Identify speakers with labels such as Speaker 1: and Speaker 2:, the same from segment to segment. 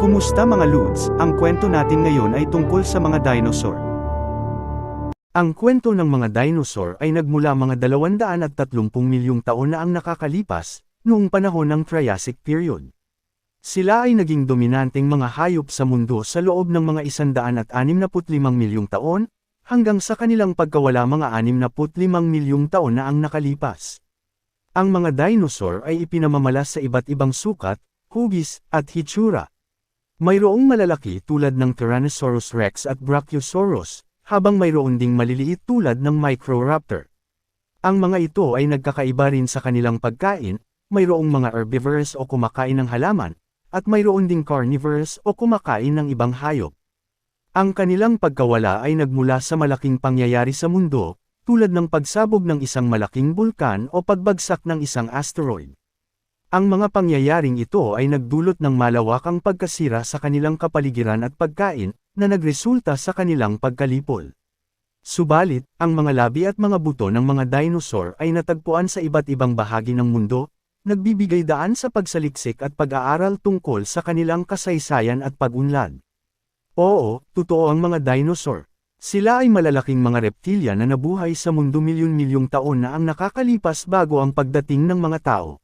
Speaker 1: Kumusta mga Ludes? Ang kwento natin ngayon ay tungkol sa mga dinosaur. Ang kwento ng mga dinosaur ay nagmula mga 230 milyong taon na ang nakakalipas, noong panahon ng Triassic period. Sila ay naging dominanteng mga hayop sa mundo sa loob ng mga 165 milyong taon, hanggang sa kanilang pagkawala mga 65 milyong taon na ang nakalipas. Ang mga dinosaur ay ipinamamalas sa iba't ibang sukat, hugis, at hitsura. Mayroong malalaki tulad ng Tyrannosaurus rex at Brachiosaurus, habang mayroon ding maliliit tulad ng Microraptor. Ang mga ito ay nagkakaiba rin sa kanilang pagkain, mayroong mga herbivorous o kumakain ng halaman, at mayroon ding carnivorous o kumakain ng ibang hayop. Ang kanilang pagkawala ay nagmula sa malaking pangyayari sa mundo, tulad ng pagsabog ng isang malaking bulkan o pagbagsak ng isang asteroid. Ang mga pangyayaring ito ay nagdulot ng malawakang pagkasira sa kanilang kapaligiran at pagkain, na nagresulta sa kanilang pagkalipol. Subalit, ang mga labi at mga buto ng mga dinosaur ay natagpuan sa iba't ibang bahagi ng mundo, nagbibigay daan sa pagsaliksik at pag-aaral tungkol sa kanilang kasaysayan at pag-unlad. Oo, totoo ang mga dinosaur. Sila ay malalaking mga reptilya na nabuhay sa mundo milyon-milyong taon na ang nakakalipas bago ang pagdating ng mga tao.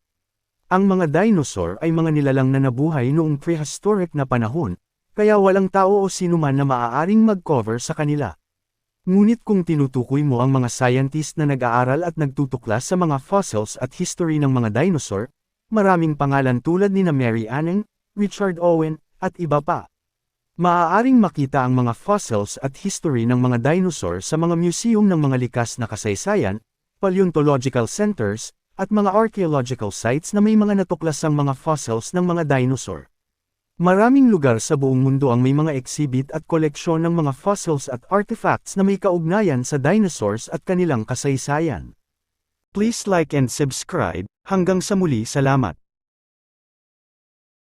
Speaker 1: Ang mga dinosaur ay mga nilalang na nabuhay noong prehistoric na panahon, kaya walang tao o sinuman na maaaring mag-cover sa kanila. Ngunit kung tinutukoy mo ang mga scientist na nag-aaral at nagtutuklas sa mga fossils at history ng mga dinosaur, maraming pangalan tulad ni na Mary Anning, Richard Owen, at iba pa. Maaaring makita ang mga fossils at history ng mga dinosaur sa mga museum ng mga likas na kasaysayan, paleontological centers, at mga archaeological sites na may mga natuklasang mga fossils ng mga dinosaur. Maraming lugar sa buong mundo ang may mga exhibit at koleksyon ng mga fossils at artifacts na may kaugnayan sa dinosaurs at kanilang kasaysayan. Please like and subscribe, hanggang sa muli salamat.